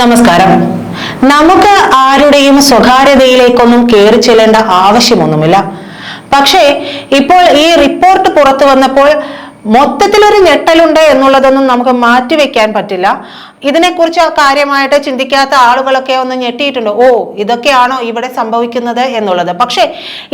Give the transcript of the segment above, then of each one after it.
നമസ്കാരം. നമുക്ക് ആരുടെയും സ്വകാര്യതയിലേക്കൊന്നും കയറി ചെല്ലേണ്ട ആവശ്യമൊന്നുമില്ല. പക്ഷേ ഇപ്പോൾ ഈ റിപ്പോർട്ട് പുറത്തു വന്നപ്പോൾ മൊത്തത്തിലൊരു ഞെട്ടലുണ്ട് എന്നുള്ളതൊന്നും നമുക്ക് മാറ്റിവെക്കാൻ പറ്റില്ല. ഇതിനെക്കുറിച്ച് കാര്യമായിട്ട് ചിന്തിക്കാത്ത ആളുകളൊക്കെ ഒന്ന് ഞെട്ടിയിട്ടുണ്ട്. ഓ ഇതൊക്കെയാണോ ഇവിടെ സംഭവിക്കുന്നത് എന്നുള്ളത്. പക്ഷേ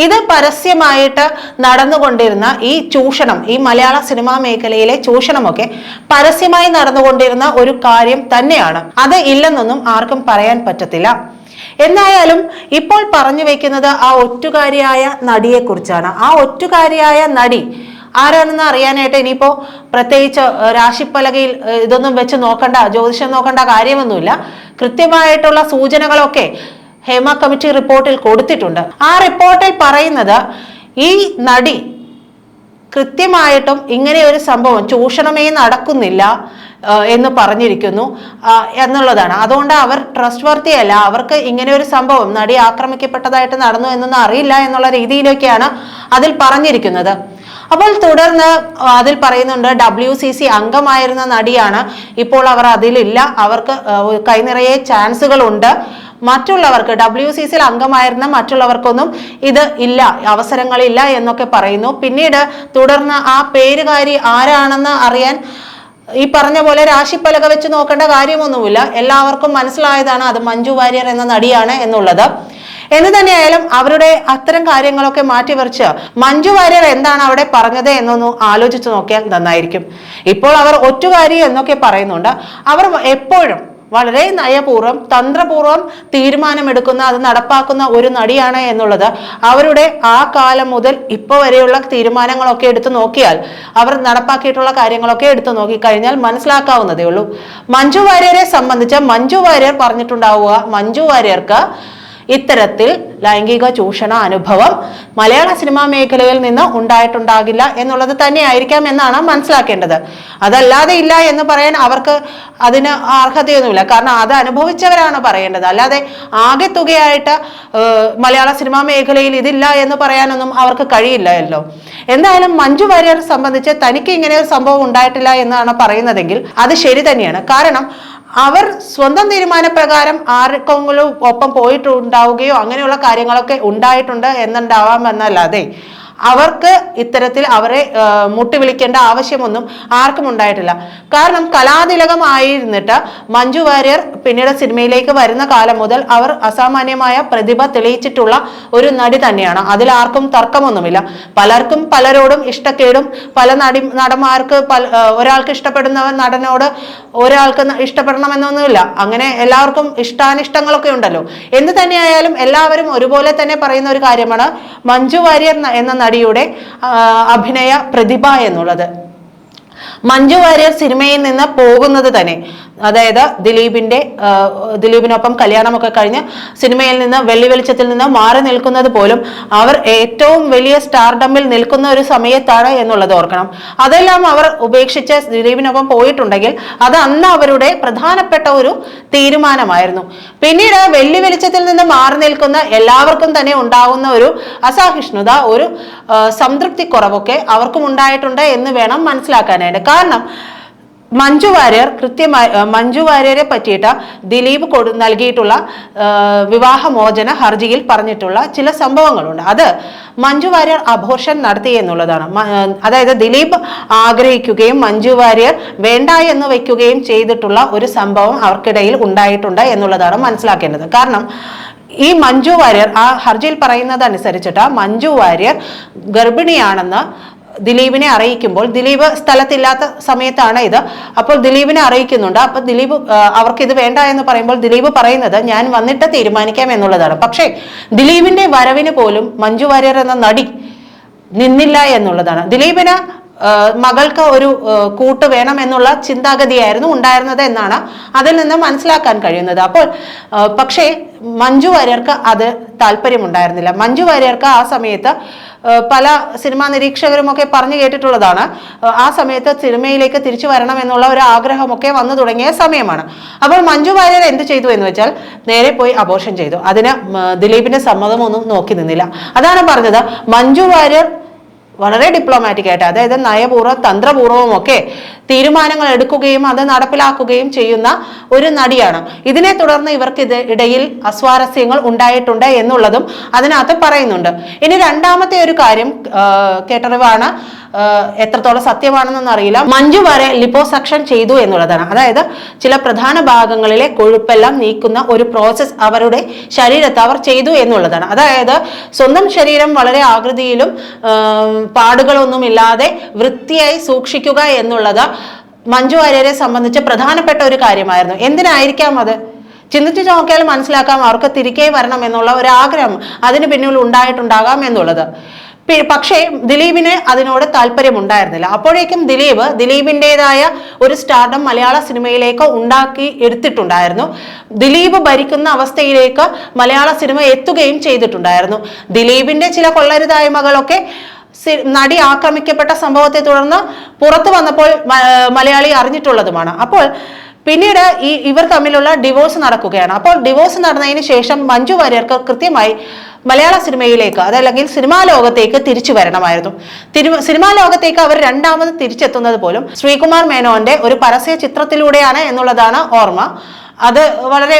ഇത് പരസ്യമായിട്ട് നടന്നുകൊണ്ടിരുന്ന ഈ ചൂഷണം ഈ മലയാള സിനിമാ മേഖലയിലെ ചൂഷണമൊക്കെ പരസ്യമായി നടന്നുകൊണ്ടിരുന്ന ഒരു കാര്യം തന്നെയാണ്. അത് ഇല്ലെന്നൊന്നും ആർക്കും പറയാൻ പറ്റത്തില്ല. എന്നായാലും ഇപ്പോൾ പറഞ്ഞു വെക്കുന്നത് ആ ഒറ്റുകാരിയായ നടിയെക്കുറിച്ചാണ്. ആ ഒറ്റുകാരിയായ നടി ആരാണെന്ന് അറിയാനായിട്ട് ഇനിയിപ്പോ പ്രത്യേകിച്ച് രാശിപ്പലകയിൽ ഇതൊന്നും വെച്ച് നോക്കണ്ട ജ്യോതിഷം നോക്കേണ്ട കാര്യമൊന്നുമില്ല. കൃത്യമായിട്ടുള്ള സൂചനകളൊക്കെ ഹേമ കമ്മിറ്റി റിപ്പോർട്ടിൽ കൊടുത്തിട്ടുണ്ട്. ആ റിപ്പോർട്ടിൽ പറയുന്നത് ഈ നടി കൃത്യമായിട്ടും ഇങ്ങനെ ഒരു സംഭവം ചൂഷണമേ നടക്കുന്നില്ല എന്ന് പറഞ്ഞിരിക്കുന്നു എന്നുള്ളതാണ്. അതുകൊണ്ട് അവർ ട്രസ്റ്റ് വർത്തിയല്ല അവർക്ക് ഇങ്ങനെ ഒരു സംഭവം നടി ആക്രമിക്കപ്പെട്ടതായിട്ട് നടന്നു എന്നൊന്നും അറിയില്ല എന്നുള്ള രീതിയിലൊക്കെയാണ് അതിൽ പറഞ്ഞിരിക്കുന്നത്. അപ്പോൾ തുടർന്ന് അതിൽ പറയുന്നുണ്ട് ഡബ്ല്യു സി സി അംഗമായിരുന്ന നടിയാണ്. ഇപ്പോൾ അവർ അതിലില്ല. അവർക്ക് കൈനിറയെ ചാൻസുകളുണ്ട്. മറ്റുള്ളവർക്ക് ഡബ്ല്യു സി സിയിൽ അംഗമായിരുന്ന മറ്റുള്ളവർക്കൊന്നും ഇത് ഇല്ല അവസരങ്ങളില്ല എന്നൊക്കെ പറയുന്നു. പിന്നീട് തുടർന്ന് ആ പേരുകാരി ആരാണെന്ന് അറിയാൻ ഈ പറഞ്ഞ പോലെ രാശിപ്പലക വെച്ച് നോക്കേണ്ട കാര്യമൊന്നുമില്ല. എല്ലാവർക്കും മനസ്സിലായതാണ് അത് മഞ്ജു വാര്യർ എന്ന നടിയാണ് എന്നുള്ളത്. എന്ന് തന്നെയായാലും അവരുടെ അത്തരം കാര്യങ്ങളൊക്കെ മാറ്റിമറിച്ച് മഞ്ജു വാര്യർ എന്താണ് അവിടെ പറഞ്ഞത് എന്നൊന്ന് ആലോചിച്ച് നോക്കിയാൽ നന്നായിരിക്കും. ഇപ്പോൾ അവർ ഒറ്റുകാരി എന്നൊക്കെ പറയുന്നുണ്ട്. അവർ എപ്പോഴും വളരെ നയപൂർവം തന്ത്രപൂർവം തീരുമാനമെടുക്കുന്ന അത് നടപ്പാക്കുന്ന ഒരു നടിയാണ് എന്നുള്ളത് അവരുടെ ആ കാലം മുതൽ ഇപ്പോൾ വരെയുള്ള തീരുമാനങ്ങളൊക്കെ എടുത്തു നോക്കിയാൽ അവർ നടപ്പാക്കിയിട്ടുള്ള കാര്യങ്ങളൊക്കെ എടുത്തു നോക്കിക്കഴിഞ്ഞാൽ മനസ്സിലാക്കാവുന്നതേ ഉള്ളൂ. മഞ്ജു വാര്യരെ സംബന്ധിച്ച് മഞ്ജു വാര്യർ പറഞ്ഞിട്ടുണ്ടാവുക മഞ്ജു വാര്യർക്ക് ഇത്തരത്തിൽ ലൈംഗിക ചൂഷണ അനുഭവം മലയാള സിനിമാ മേഖലയിൽ നിന്ന് ഉണ്ടായിട്ടുണ്ടാകില്ല എന്നുള്ളത് തന്നെയായിരിക്കാം എന്നാണ് മനസ്സിലാക്കേണ്ടത്. അതല്ലാതെ ഇല്ല എന്ന് പറയാൻ അവർക്ക് അതിന് അർഹതയൊന്നുമില്ല. കാരണം അത് അനുഭവിച്ചവരാണ് പറയേണ്ടത്. അല്ലാതെ ആകെ തുകയായിട്ട് മലയാള സിനിമാ മേഖലയിൽ ഇതില്ല എന്ന് പറയാനൊന്നും അവർക്ക് കഴിയില്ലല്ലോ. എന്തായാലും മഞ്ജു വാര്യർ സംബന്ധിച്ച് തനിക്ക് ഇങ്ങനെ ഒരു സംഭവം ഉണ്ടായിട്ടില്ല എന്നാണ് പറയുന്നതെങ്കിൽ അത് ശരി തന്നെയാണ്. കാരണം അവർ സ്വന്തം തീരുമാനപ്രകാരം ആർക്കെങ്കിലും ഒപ്പം പോയിട്ടുണ്ടാവുകയോ അങ്ങനെയുള്ള കാര്യങ്ങളൊക്കെ ഉണ്ടായിട്ടുണ്ട് എന്നുണ്ടാവാം എന്നല്ലാതെ അവർക്ക് ഇത്തരത്തിൽ അവരെ മുട്ടി വിളിക്കേണ്ട ആവശ്യമൊന്നും ആർക്കും ഉണ്ടായിട്ടില്ല. കാരണം കലാതിലകമായിരുന്നിട്ട് മഞ്ജു വാര്യർ പിന്നീട് സിനിമയിലേക്ക് വരുന്ന കാലം മുതൽ അവർ അസാമാന്യമായ പ്രതിഭ തെളിയിച്ചിട്ടുള്ള ഒരു നടി തന്നെയാണ്. അതിൽ ആർക്കും തർക്കമൊന്നുമില്ല. പലർക്കും പലരോടും ഇഷ്ടക്കേടും പല നടി നടന്മാർക്ക് പല ഒരാൾക്ക് ഇഷ്ടപ്പെടുന്ന നടനോട് ഒരാൾക്ക് ഇഷ്ടപ്പെടണമെന്നൊന്നുമില്ല. അങ്ങനെ എല്ലാവർക്കും ഇഷ്ടാനിഷ്ടങ്ങളൊക്കെ ഉണ്ടല്ലോ. എന്ത് തന്നെയായാലും എല്ലാവരും ഒരുപോലെ തന്നെ പറയുന്ന ഒരു കാര്യമാണ് മഞ്ജു വാര്യർ എന്ന നടിയുടെ അഭിനയ പ്രതിഭ എന്നുള്ളത്. മഞ്ജു വാര്യർ സിനിമയിൽ നിന്ന് പോകുന്നത് തന്നെ അതായത് ദിലീപിന്റെ ദിലീപിനൊപ്പം കല്യാണമൊക്കെ കഴിഞ്ഞ് സിനിമയിൽ നിന്ന് വെള്ളി വെളിച്ചത്തിൽ നിന്ന് മാറി നിൽക്കുന്നത് പോലും അവർ ഏറ്റവും വലിയ സ്റ്റാർഡമ്മിൽ നിൽക്കുന്ന ഒരു സമയത്താണ് എന്നുള്ളത് ഓർക്കണം. അതെല്ലാം അവർ ഉപേക്ഷിച്ച് ദിലീപിനൊപ്പം പോയിട്ടുണ്ടെങ്കിൽ അത് അന്ന് അവരുടെ പ്രധാനപ്പെട്ട ഒരു തീരുമാനമായിരുന്നു. പിന്നീട് വെള്ളി വെളിച്ചത്തിൽ നിന്ന് മാറി നിൽക്കുന്ന എല്ലാവർക്കും തന്നെ ഉണ്ടാകുന്ന ഒരു അസഹിഷ്ണുത ഒരു സംതൃപ്തി കുറവൊക്കെ അവർക്കും ഉണ്ടായിട്ടുണ്ട് എന്ന് വേണം മനസ്സിലാക്കാനായിട്ട്. കാരണം മഞ്ജു വാര്യർ കൃത്യമായി മഞ്ജു വാര്യരെ പറ്റിയിട്ട് ദിലീപ് കൊടു നൽകിയിട്ടുള്ള വിവാഹമോചന ഹർജിയിൽ പറഞ്ഞിട്ടുള്ള ചില സംഭവങ്ങളുണ്ട്. അത് മഞ്ജു വാര്യർ അബോർഷൻ നടത്തി എന്നുള്ളതാണ്. അതായത് ദിലീപ് ആഗ്രഹിക്കുകയും മഞ്ജു വാര്യർ വേണ്ട എന്ന് വയ്ക്കുകയും ചെയ്തിട്ടുള്ള ഒരു സംഭവം അവർക്കിടയിൽ ഉണ്ടായിട്ടുണ്ട് എന്നുള്ളതാണ് മനസ്സിലാക്കേണ്ടത്. കാരണം ഈ മഞ്ജു വാര്യർ ആ ഹർജിയിൽ പറയുന്നത് അനുസരിച്ചിട്ട് മഞ്ജു വാര്യർ ഗർഭിണിയാണെന്ന് ദിലീപിനെ അറിയിക്കുമ്പോൾ ദിലീപ് സ്ഥലത്തില്ലാത്ത സമയത്താണ് ഇത്. അപ്പോൾ ദിലീപിനെ അറിയിക്കുന്നുണ്ട്. അപ്പോൾ ദിലീപ് അവർക്ക് ഇത് വേണ്ട എന്ന് പറയുമ്പോൾ ദിലീപ് പറയുന്നത് ഞാൻ വന്നിട്ട് തീരുമാനിക്കാം എന്നുള്ളതാണ്. പക്ഷേ ദിലീപിന്റെ വരവിന് പോലും മഞ്ജു വാര്യർ എന്ന നടി നിന്നില്ല എന്നുള്ളതാണ്. ദിലീപിന് മകൾക്ക് ഒരു കൂട്ട് വേണം എന്നുള്ള ചിന്താഗതിയായിരുന്നു ഉണ്ടായിരുന്നത് എന്നാണ് അതിൽ നിന്ന് മനസ്സിലാക്കാൻ കഴിയുന്നത്. അപ്പോൾ പക്ഷേ മഞ്ജു വാര്യർക്ക് അത് താല്പര്യമുണ്ടായിരുന്നില്ല. മഞ്ജു വാര്യർക്ക് ആ സമയത്ത് പല സിനിമാ നിരീക്ഷകരുമൊക്കെ പറഞ്ഞു കേട്ടിട്ടുള്ളതാണ്. ആ, സമയത്ത് സിനിമയിലേക്ക് തിരിച്ചു വരണം എന്നുള്ള ഒരു ആഗ്രഹമൊക്കെ വന്നു തുടങ്ങിയ സമയമാണ്. അപ്പോൾ മഞ്ജു വാര്യർ എന്ത് ചെയ്തു എന്ന് വെച്ചാൽ നേരെ പോയി അബോർഷൻ ചെയ്തു. അതിന് ദിലീപിന്റെ സമ്മതമൊന്നും നോക്കി നിന്നില്ല. അതാണ് പറഞ്ഞത്. മഞ്ജു വാര്യർ വളരെ ഡിപ്ലോമാറ്റിക് ആയിട്ട് അതായത് നയപൂർവം തന്ത്രപൂർവം ഒക്കെ തീരുമാനങ്ങൾ എടുക്കുകയും അത് നടപ്പിലാക്കുകയും ചെയ്യുന്ന ഒരു നടിയാണ്. ഇതിനെ തുടർന്ന് ഇവർക്ക് ഇത് ഇടയിൽ അസ്വാരസ്യങ്ങൾ ഉണ്ടായിട്ടുണ്ട് എന്നുള്ളതും അതിനകത്ത് പറയുന്നുണ്ട്. ഇനി രണ്ടാമത്തെ ഒരു കാര്യം കേട്ടറിവാണ് എത്രത്തോളം സത്യമാണെന്നൊന്നും അറിയില്ല. മഞ്ജു വരെ ലിപ്പോസക്ഷൻ ചെയ്തു എന്നുള്ളതാണ്. അതായത് ചില പ്രധാന ഭാഗങ്ങളിലെ കൊഴുപ്പെല്ലാം നീക്കുന്ന ഒരു പ്രോസസ്സ് അവരുടെ ശരീരത്ത് അവർ ചെയ്തു എന്നുള്ളതാണ്. അതായത് സ്വന്തം ശരീരം വളരെ ആകൃതിയിലും പാടുകളൊന്നുമില്ലാതെ വൃത്തിയായി സൂക്ഷിക്കുക എന്നുള്ളത് മഞ്ജു വാര്യരെ സംബന്ധിച്ച് പ്രധാനപ്പെട്ട ഒരു കാര്യമായിരുന്നു. എന്തിനായിരിക്കാം അത്? ചിന്തിച്ചു നോക്കിയാൽ മനസ്സിലാക്കാം അവർക്ക് തിരികെ വരണം എന്നുള്ള ഒരു ആഗ്രഹം അതിന് പിന്നിൽ ഉണ്ടായിട്ടുണ്ടാകാം എന്നുള്ളത്. പക്ഷേ ദിലീപിന് അതിനോട് താല്പര്യം ഉണ്ടായിരുന്നില്ല അപ്പോഴേക്കും ദിലീപ് ദിലീപിന്റെതായ ഒരു സ്റ്റാർഡം മലയാള സിനിമയിലേക്ക് ഉണ്ടാക്കി എടുത്തിട്ടുണ്ടായിരുന്നു. ദിലീപ് ഭരിക്കുന്ന അവസ്ഥയിലേക്ക് മലയാള സിനിമ എത്തുകയും ചെയ്തിട്ടുണ്ടായിരുന്നു. ദിലീപിന്റെ ചില കൊള്ളരുതായ്മകളൊക്കെ നടി ആക്രമിക്കപ്പെട്ട സംഭവത്തെ തുടർന്ന് പുറത്തു വന്നപ്പോൾ മലയാളി അറിഞ്ഞിട്ടുള്ളതുമാണ്. അപ്പോൾ പിന്നീട് ഈ ഇവർ തമ്മിലുള്ള ഡിവോഴ്സ് നടക്കുകയാണ്. അപ്പോൾ ഡിവോഴ്സ് നടന്നതിന് ശേഷം മഞ്ജു വാര്യർക്ക് കൃത്യമായി മലയാള സിനിമയിലേക്ക് അതല്ലെങ്കിൽ സിനിമാ ലോകത്തേക്ക് തിരിച്ചു വരണമായിരുന്നു. തിരു സിനിമാ ലോകത്തേക്ക് അവർ രണ്ടാമത് തിരിച്ചെത്തുന്നത് പോലും ശ്രീകുമാർ മേനോന്റെ ഒരു പരസ്യ ചിത്രത്തിലൂടെയാണ് എന്നുള്ളതാണ് ഓർമ്മ. അത് വളരെ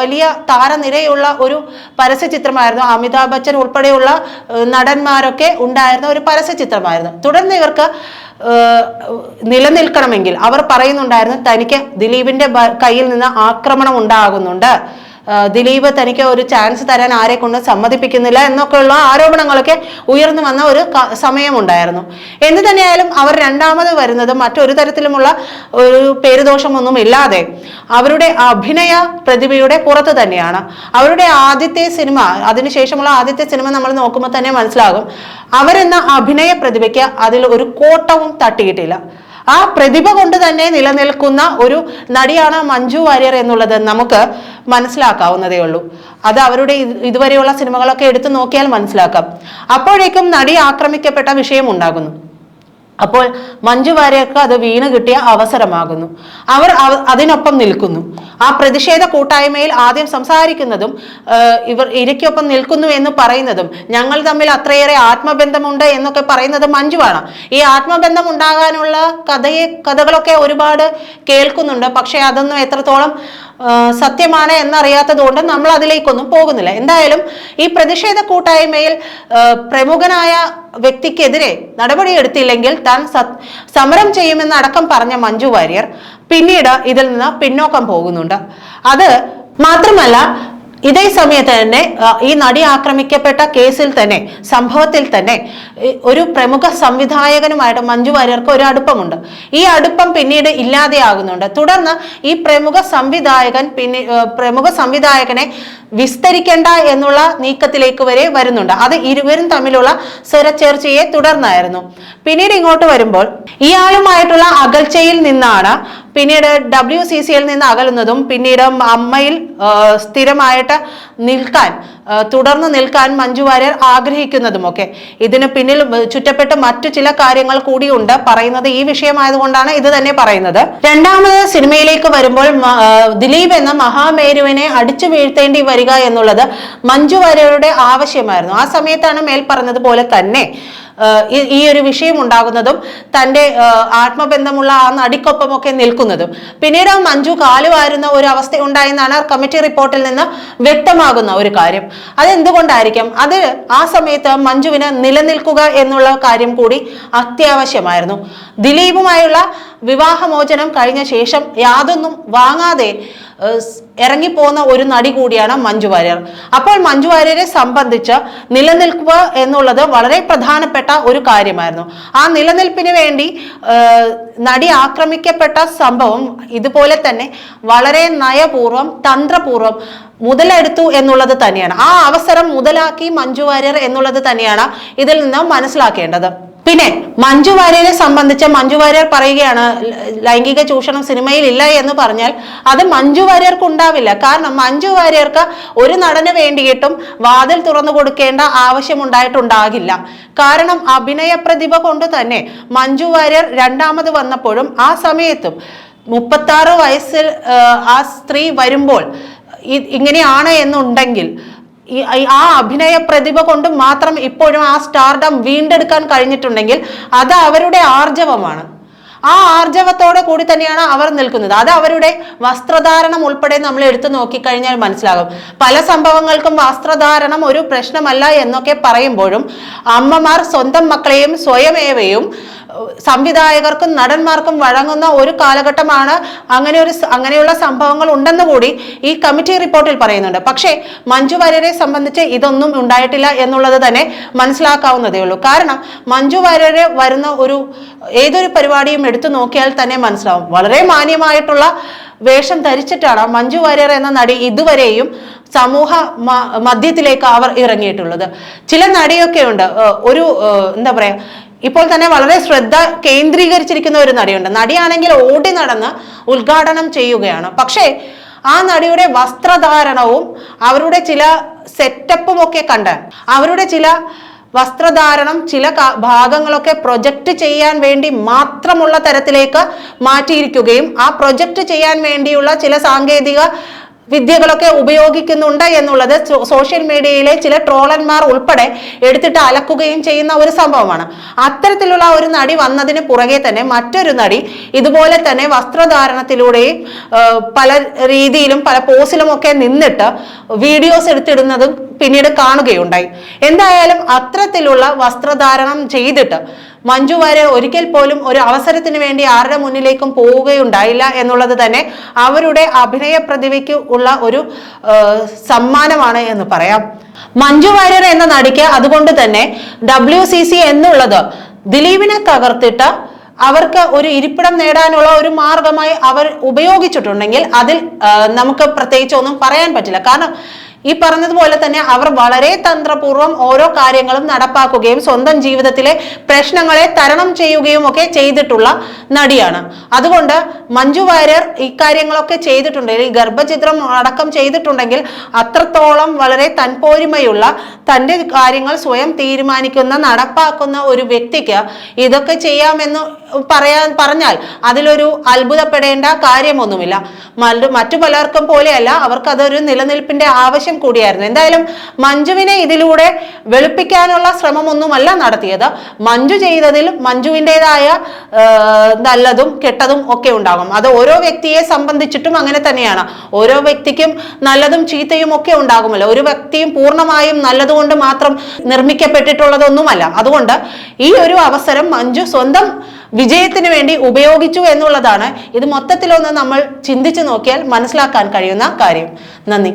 വലിയ താരനിരയുള്ള ഒരു പരസ്യ ചിത്രമായിരുന്നു അമിതാഭ് ബച്ചൻ ഉൾപ്പെടെയുള്ള നടന്മാരൊക്കെ ഉണ്ടായിരുന്ന ഒരു പരസ്യ ചിത്രമായിരുന്നു തുടർന്ന് ഇവർക്ക് നിലനിൽക്കണമെങ്കിൽ അവർ പറയുന്നുണ്ടായിരുന്നു തനിക്ക് ദിലീപിന്റെ കയ്യിൽ നിന്ന് ആക്രമണം ഉണ്ടാകുന്നുണ്ട്. ദിലീപ് തനിക്ക് ഒരു ചാൻസ് തരാൻ ആരെ കൊണ്ട് സമ്മതിപ്പിക്കുന്നില്ല എന്നൊക്കെയുള്ള ആരോപണങ്ങളൊക്കെ ഉയർന്നു വന്ന ഒരു സമയമുണ്ടായിരുന്നു. എന്ത് തന്നെയായാലും അവർ രണ്ടാമത് വരുന്നത് മറ്റൊരു തരത്തിലുമുള്ള ഒരു പേരുദോഷമൊന്നും ഇല്ലാതെ അവരുടെ അഭിനയ പ്രതിഭയുടെ പുറത്ത് തന്നെയാണ്. അവരുടെ ആദ്യത്തെ സിനിമ അതിനുശേഷമുള്ള ആദ്യത്തെ സിനിമ നമ്മൾ നോക്കുമ്പോൾ തന്നെ മനസ്സിലാകും. അവരെന്ന അഭിനയ പ്രതിഭയ്ക്ക് അതിൽ ഒരു കോട്ടവും തട്ടിയിട്ടില്ല. ആ പ്രതിഭ കൊണ്ട് തന്നെ നിലനിൽക്കുന്ന ഒരു നടിയാണ് മഞ്ജു വാര്യർ എന്നുള്ളത് നമുക്ക് മനസ്സിലാക്കാവുന്നതേ ഉള്ളൂ. അത് അവരുടെ ഇതുവരെയുള്ള സിനിമകളൊക്കെ എടുത്തു നോക്കിയാൽ മനസ്സിലാക്കാം. അപ്പോഴേക്കും നടി ആക്രമിക്കപ്പെട്ട വിഷയം ഉണ്ടാകുന്നു. അപ്പോൾ മഞ്ജു വാര്യർക്ക് അത് വീണ് കിട്ടിയ അവസരമാകുന്നു. അവർ അതിനൊപ്പം നിൽക്കുന്നു. ആ പ്രതിഷേധ കൂട്ടായ്മയിൽ ആദ്യം സംസാരിക്കുന്നതും ഇവർ ഇരയ്ക്കൊപ്പം നിൽക്കുന്നു എന്ന് പറയുന്നതും ഞങ്ങൾ തമ്മിൽ അത്രയേറെ ആത്മബന്ധമുണ്ട് എന്നൊക്കെ പറയുന്നത് മഞ്ജുവാണ്. ഈ ആത്മബന്ധം ഉണ്ടാകാനുള്ള കഥയെ കഥകളൊക്കെ ഒരുപാട് കേൾക്കുന്നുണ്ട്. പക്ഷെ അതൊന്നും എത്രത്തോളം സത്യമാണ് എന്നറിയാത്തത് കൊണ്ട് നമ്മൾ അതിലേക്കൊന്നും പോകുന്നില്ല. എന്തായാലും ഈ പ്രതിഷേധ കൂട്ടായ്മയിൽ പ്രമുഖനായ വ്യക്തിക്കെതിരെ നടപടിയെടുത്തില്ലെങ്കിൽ താൻ സമരം ചെയ്യുമെന്ന് അടക്കം പറഞ്ഞ മഞ്ജു വാര്യർ പിന്നീട് ഇതിൽ നിന്ന് പിന്നോക്കം പോകുന്നുണ്ട്. അത് മാത്രമല്ല ഇതേ സമയത്ത് തന്നെ ഈ നടി ആക്രമിക്കപ്പെട്ട കേസിൽ തന്നെ സംഭവത്തിൽ തന്നെ ഒരു പ്രമുഖ സംവിധായകനുമായിട്ട് മഞ്ജു വാര്യർക്ക് ഒരു അടുപ്പമുണ്ട്. ഈ അടുപ്പം പിന്നീട് ഇല്ലാതെയാകുന്നുണ്ട്. തുടർന്ന് ഈ പ്രമുഖ സംവിധായകൻ പിന്നെ പ്രമുഖ സംവിധായകനെ വിസ്തരിക്കേണ്ട എന്നുള്ള നീക്കത്തിലേക്ക് വരെ വരുന്നുണ്ട്. അത് ഇരുവരും തമ്മിലുള്ള സ്വരച്ചേർച്ചയെ തുടർന്നായിരുന്നു. പിന്നീട് ഇങ്ങോട്ട് വരുമ്പോൾ ഇയാളുമായിട്ടുള്ള അകൽച്ചയിൽ നിന്നാണ് പിന്നീട് ഡബ്ല്യു സി സിയിൽ നിന്ന് അകലുന്നതും പിന്നീട് അമ്മയിൽ സ്ഥിരമായിട്ട് നിൽക്കാൻ തുടർന്ന് നിൽക്കാൻ മഞ്ജു വാര്യർ ആഗ്രഹിക്കുന്നതുമൊക്കെ. ഇതിന് പിന്നിൽ ചുറ്റപ്പെട്ട മറ്റു ചില കാര്യങ്ങൾ കൂടിയുണ്ട്. പറയുന്നത് ഈ വിഷയമായതുകൊണ്ടാണ് ഇത് തന്നെ പറയുന്നത്. രണ്ടാമത് സിനിമയിലേക്ക് വരുമ്പോൾ ദിലീപ് എന്ന മഹാമേരുവിനെ അടിച്ചു വീഴ്ത്തേണ്ടി വരിക എന്നുള്ളത് മഞ്ജു വാര്യരുടെ ആവശ്യമായിരുന്നു. ആ സമയത്താണ് മേൽ പറഞ്ഞതുപോലെ തന്നെ. ഈ- ഒരു വിഷയം ഉണ്ടാകുന്നതും തന്റെ ആത്മബന്ധമുള്ള ആ നടിക്കൊപ്പമൊക്കെ നിൽക്കുന്നതും. പിന്നീട് ആ മഞ്ജു കാലുവാരുന്ന ഒരു അവസ്ഥ ഉണ്ടായെന്നാണ് കമ്മിറ്റി റിപ്പോർട്ടിൽ നിന്ന് വ്യക്തമാകുന്ന ഒരു കാര്യം. അതെന്തുകൊണ്ടായിരിക്കും? അത് ആ സമയത്ത് മഞ്ജുവിന് നിലനിൽക്കുക എന്നുള്ള കാര്യം കൂടി അത്യാവശ്യമായിരുന്നു. ദിലീപുമായുള്ള വിവാഹമോചനം കഴിഞ്ഞ ശേഷം യാതൊന്നും വാങ്ങാതെ ഇറങ്ങിപ്പോന്ന ഒരു നടി കൂടിയാണ് മഞ്ജു വാര്യർ. അപ്പോൾ മഞ്ജു വാര്യരെ സംബന്ധിച്ച് നിലനിൽക്കുക എന്നുള്ളത് വളരെ പ്രധാനപ്പെട്ട ഒരു കാര്യമായിരുന്നു. ആ നിലനിൽപ്പിന് വേണ്ടി നടി ആക്രമിക്കപ്പെട്ട സംഭവം ഇതുപോലെ തന്നെ വളരെ നയപൂർവം തന്ത്രപൂർവം മുതലെടുത്തു എന്നുള്ളത് തന്നെയാണ്. ആ അവസരം മുതലാക്കി മഞ്ജു വാര്യർ എന്നുള്ളത് തന്നെയാണ് ഇതിൽ നിന്ന് മനസ്സിലാക്കേണ്ടത്. പിന്നെ മഞ്ജു വാര്യരെ സംബന്ധിച്ച് മഞ്ജു വാര്യർ പറയുകയാണ് ലൈംഗിക ചൂഷണം സിനിമയിൽ ഇല്ല എന്ന് പറഞ്ഞാൽ അത് മഞ്ജു വാര്യർക്ക് ഉണ്ടാവില്ല. കാരണം മഞ്ജു വാര്യർക്ക് ഒരു നടന് വേണ്ടിയിട്ടും വാതിൽ തുറന്നു കൊടുക്കേണ്ട ആവശ്യമുണ്ടായിട്ടുണ്ടാകില്ല. കാരണം അഭിനയ പ്രതിഭ കൊണ്ട് തന്നെ മഞ്ജു വാര്യർ രണ്ടാമത് വന്നപ്പോഴും ആ സമയത്തും മുപ്പത്താറ് വയസ്സിൽ ആ, സ്ത്രീ വരുമ്പോൾ ഇങ്ങനെയാണ് എന്നുണ്ടെങ്കിൽ ആ അഭിനയ പ്രതിഭ കൊണ്ട് മാത്രം ഇപ്പോഴും ആ സ്റ്റാർഡം വീണ്ടെടുക്കാൻ കഴിഞ്ഞിട്ടുണ്ടെങ്കിൽ അത് അവരുടെ ആർജവമാണ്. ആ ആർജവത്തോടെ കൂടി തന്നെയാണ് അവർ നിൽക്കുന്നത്. അത് അവരുടെ വസ്ത്രധാരണം ഉൾപ്പെടെ നമ്മൾ എടുത്തു നോക്കിക്കഴിഞ്ഞാൽ മനസ്സിലാകും. പല സംഭവങ്ങൾക്കും വസ്ത്രധാരണം ഒരു പ്രശ്നമല്ല എന്നൊക്കെ പറയുമ്പോഴും അമ്മമാർ സ്വന്തം മക്കളെയും സ്വയമേവയും സംവിധായകർക്കും നടന്മാർക്കും വഴങ്ങുന്ന ഒരു കാലഘട്ടമാണ് അങ്ങനെ ഒരു അങ്ങനെയുള്ള സംഭവങ്ങൾ ഉണ്ടെന്ന് കൂടി ഈ കമ്മിറ്റി റിപ്പോർട്ടിൽ പറയുന്നുണ്ട്. പക്ഷേ മഞ്ജു വാര്യരെ സംബന്ധിച്ച് ഇതൊന്നും ഉണ്ടായിട്ടില്ല എന്നുള്ളത് തന്നെ മനസ്സിലാക്കാവുന്നതേ ഉള്ളൂ. കാരണം മഞ്ജു വാര്യരെ വരുന്ന ഒരു ഏതൊരു പരിപാടിയും എടുത്തു നോക്കിയാൽ തന്നെ മനസ്സിലാവും. വളരെ മാന്യമായിട്ടുള്ള വേഷം ധരിച്ചിട്ടാണ് മഞ്ജു വാര്യർ എന്ന നടി ഇതുവരെയും സമൂഹ മധ്യത്തിലേക്ക് അവർ ഇറങ്ങിയിട്ടുള്ളത്. ചില നടിയൊക്കെ ഉണ്ട്. ഒരു എന്താ പറയാ ഇപ്പോൾ തന്നെ വളരെ ശ്രദ്ധ കേന്ദ്രീകരിച്ചിരിക്കുന്ന ഒരു നടിയുണ്ട്. നടിയാണെങ്കിൽ ഓടി നടന്ന് ഉദ്ഘാടനം ചെയ്യുകയാണ്. പക്ഷേ ആ നടിയുടെ വസ്ത്രധാരണവും അവരുടെ ചില സെറ്റപ്പും ഒക്കെ കണ്ട് അവരുടെ ചില വസ്ത്രധാരണം ചില ഭാഗങ്ങളൊക്കെ പ്രൊജക്റ്റ് ചെയ്യാൻ വേണ്ടി മാത്രമുള്ള തരത്തിലേക്ക് മാറ്റിയിരിക്കുകയും ആ പ്രൊജക്റ്റ് ചെയ്യാൻ വേണ്ടിയുള്ള ചില സാങ്കേതിക വിദ്യകളൊക്കെ ഉപയോഗിക്കുന്നുണ്ട് എന്നുള്ളത് സോഷ്യൽ മീഡിയയിലെ ചില ട്രോളന്മാർ ഉൾപ്പെടെ എടുത്തിട്ട് അലക്കുകയും ചെയ്യുന്ന ഒരു സംഭവമാണ്. അത്തരത്തിലുള്ള ഒരു നടി വന്നതിന് പുറകെ തന്നെ മറ്റൊരു നടി ഇതുപോലെ തന്നെ വസ്ത്രധാരണത്തിലൂടെയും പല രീതിയിലും പല പോസിലും ഒക്കെ നിന്നിട്ട് വീഡിയോസ് എടുത്തിടുന്നതും പിന്നീട് കാണുകയുണ്ടായി. എന്തായാലും അത്തരത്തിലുള്ള വസ്ത്രധാരണം ചെയ്തിട്ട് മഞ്ജു വാര്യർ ഒരിക്കൽ പോലും ഒരു അവസരത്തിന് വേണ്ടി ആരുടെ മുന്നിലേക്കും പോവുകയുണ്ടായില്ല എന്നുള്ളത് തന്നെ അവരുടെ അഭിനയ പ്രതിഭയ്ക്ക് ഉള്ള ഒരു സമ്മാനമാണ് എന്ന് പറയാം. മഞ്ജു വാര്യർ എന്ന നടിക്ക് അതുകൊണ്ട് തന്നെ ഡബ്ല്യു എന്നുള്ളത് ദിലീപിനെ തകർത്തിട്ട് അവർക്ക് ഒരു ഇരിപ്പിടം നേടാനുള്ള ഒരു മാർഗമായി അവർ ഉപയോഗിച്ചിട്ടുണ്ടെങ്കിൽ അതിൽ നമുക്ക് പ്രത്യേകിച്ച് ഒന്നും പറയാൻ പറ്റില്ല. കാരണം ഈ പറഞ്ഞതുപോലെ തന്നെ അവർ വളരെ തന്ത്രപൂർവം ഓരോ കാര്യങ്ങളും നടപ്പാക്കുകയും സ്വന്തം ജീവിതത്തിലെ പ്രശ്നങ്ങളെ തരണം ചെയ്യുകയും ഒക്കെ ചെയ്തിട്ടുള്ള നടിയാണ്. അതുകൊണ്ട് മഞ്ജു വാര്യർ ഇക്കാര്യങ്ങളൊക്കെ ചെയ്തിട്ടുണ്ടെങ്കിൽ ഗർഭചിത്രം അടക്കം ചെയ്തിട്ടുണ്ടെങ്കിൽ അത്രത്തോളം വളരെ തൻപോരിമയുള്ള തന്റെ കാര്യങ്ങൾ സ്വയം തീരുമാനിക്കുന്ന നടപ്പാക്കുന്ന ഒരു വ്യക്തിക്ക് ഇതൊക്കെ ചെയ്യാമെന്ന് പറയാൻ പറഞ്ഞാൽ അതിലൊരു അത്ഭുതപ്പെടേണ്ട കാര്യമൊന്നുമില്ല. മറ്റു പലർക്കും പോലെയല്ല അവർക്കതൊരു നിലനിൽപ്പിന്റെ ആവശ്യം കൂടിയായിരുന്നു. എന്തായാലും മഞ്ജുവിനെ ഇതിലൂടെ വെളുപ്പിക്കാനുള്ള ശ്രമമൊന്നുമല്ല നടത്തിയത്. മഞ്ജു ചെയ്തതിൽ മഞ്ജുവിന്റെതായ നല്ലതും കെട്ടതും ഒക്കെ ഉണ്ടാകും. അത് ഓരോ വ്യക്തിയെ സംബന്ധിച്ചിട്ടും അങ്ങനെ തന്നെയാണ്. ഓരോ വ്യക്തിക്കും നല്ലതും ചീത്തയും ഒക്കെ ഉണ്ടാകുമല്ലോ. ഒരു വ്യക്തിയും പൂർണമായും നല്ലതുകൊണ്ട് മാത്രം നിർമ്മിക്കപ്പെട്ടിട്ടുള്ളതൊന്നുമല്ല. അതുകൊണ്ട് ഈ ഒരു അവസരം മഞ്ജു സ്വന്തം വിജയത്തിന് വേണ്ടി ഉപയോഗിച്ചു എന്നുള്ളതാണ് ഇത് മൊത്തത്തിലൊന്ന് നമ്മൾ ചിന്തിച്ചു നോക്കിയാൽ മനസ്സിലാക്കാൻ കഴിയുന്ന കാര്യം. നന്ദി.